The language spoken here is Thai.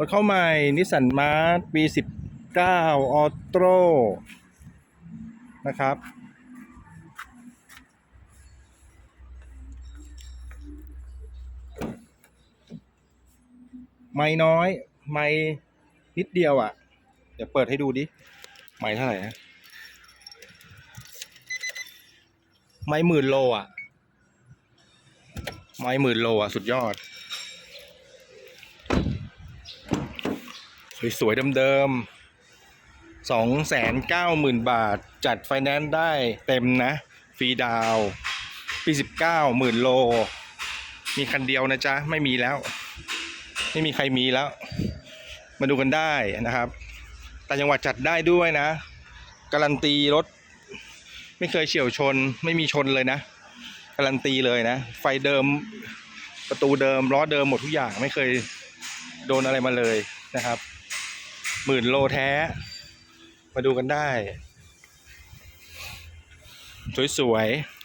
รถเข้าใหม่นิสสันมาร์ทปี19ออโต้นะครับ ไม่น้อย ไม่นิดเดียวอะ่ะ เดี๋ยวเปิดให้ดูดิ ไม่เท่าไหร่นะไม่หมื่นโลอะ ไม่หมื่นโลอะ สุดยอด สวยๆเดิมๆสองแสนเก้าหมื่นบาท จัดไฟแนนซ์ได้เต็มนะ ฟรีดาวปีสิบเก้าหมื่นโล มีคันเดียวนะจ๊ะ ไม่มีแล้ว ไม่มีใครมีแล้ว มาดูกันได้นะครับต่จังหวัดจัดได้ด้วยนะ การันตีรถ ไม่เคยเฉียวชน ไม่มีชนเลยนะ การันตีเลยนะ ไฟเดิมประตูเดิมล้อเดิมหมดทุกอย่างไม่เคยโดนอะไรมาเลยนะครับ หมื่นโลแท้ มาดูกันได้ สวยๆ